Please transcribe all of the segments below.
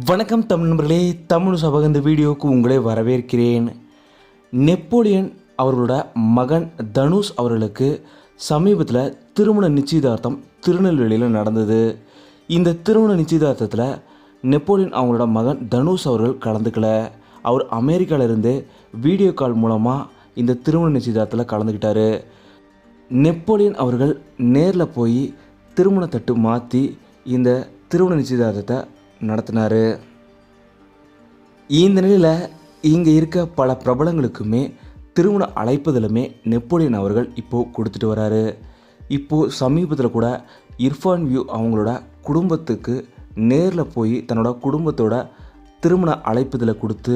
வணக்கம் தமிழ் நண்பர்களே தமிழ் சபக இந்த வீடியோவுக்கு உங்களை வரவேற்கிறேன். நெப்போலியன் அவர்களோட மகன் தனுஷ் அவர்களுக்கு சமீபத்தில் திருமண நிச்சயதார்த்தம் திருநெல்வேலியில் நடந்தது. இந்த திருமண நிச்சயதார்த்தத்தில் நெப்போலியன் அவங்களோட மகன் தனுஷ் அவர்கள் கலந்துக்கல. அவர் அமெரிக்காவிலிருந்து வீடியோ கால் மூலமாக இந்த திருமண நிச்சயதார்த்தத்தில் கலந்துக்கிட்டாரு. நெப்போலியன் அவர்கள் நேரில் போய் திருமண தட்டு மாற்றி இந்த திருமண நிச்சயதார்த்தத்தை நடத்தினார். இந்த நிலையில் இங்கே இருக்க பல பிரபலங்களுக்குமே திருமண அழைப்புதலுமே நெப்போலியன் அவர்கள் இப்போது கொடுத்துட்டு வராரு. இப்போது சமீபத்தில் கூட இர்ஃபான் வியூ அவங்களோட குடும்பத்துக்கு நேரில் போய் தன்னோட குடும்பத்தோட திருமண அழைப்புதலை கொடுத்து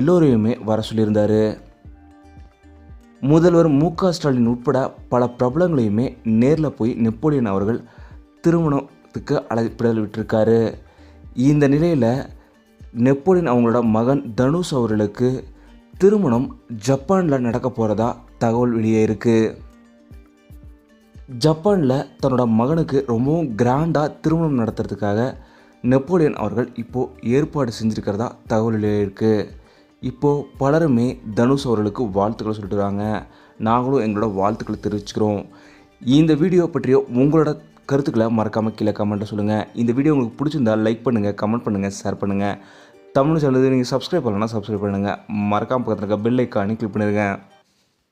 எல்லோரையுமே வர சொல்லியிருந்தார். முதல்வர் மு க ஸ்டாலின் உட்பட பல பிரபலங்களையுமே நேரில் போய் நெப்போலியன் அவர்கள் திருமணத்துக்கு அழைப்பிடல் விட்டிருக்காரு. இந்த நிலையில் நெப்போலியன் அவங்களோட மகன் தனுஷ் அவர்களுக்கு திருமணம் ஜப்பானில் நடக்க போகிறதா தகவல் வெளியே இருக்குது ஜப்பானில் தன்னோட மகனுக்கு ரொம்பவும் கிராண்டாக திருமணம் நடத்துறதுக்காக நெப்போலியன் அவர்கள் இப்போது ஏற்பாடு செஞ்சுருக்கிறதா தகவல் வெளியே இருக்குது இப்போது பலருமே தனுஷ் அவர்களுக்கு வாழ்த்துக்களை சொல்லிட்டு வராங்க நாங்களும் எங்களோட வாழ்த்துக்களை தெரிவிச்சுக்கிறோம். இந்த வீடியோ பற்றிய உங்களோட கருத்துக்களை மறக்காமல் கீழே கமெண்ட்டை சொல்லுங்கள் இந்த வீடியோ உங்களுக்கு பிடிச்சிருந்தா லைக் பண்ணுங்கள் கமெண்ட் பண்ணுங்கள் ஷேர் பண்ணுங்கள் தமிழ் சேனலுக்கு நீங்கள் சப்ஸ்கிரைப் பண்ணலன்னா சப்ஸ்கிரைப் பண்ணுங்கள் மறக்காமல் பக்கத்தில் இருக்க பெல் ஐக்கானி கிளிக் பண்ணிடுங்க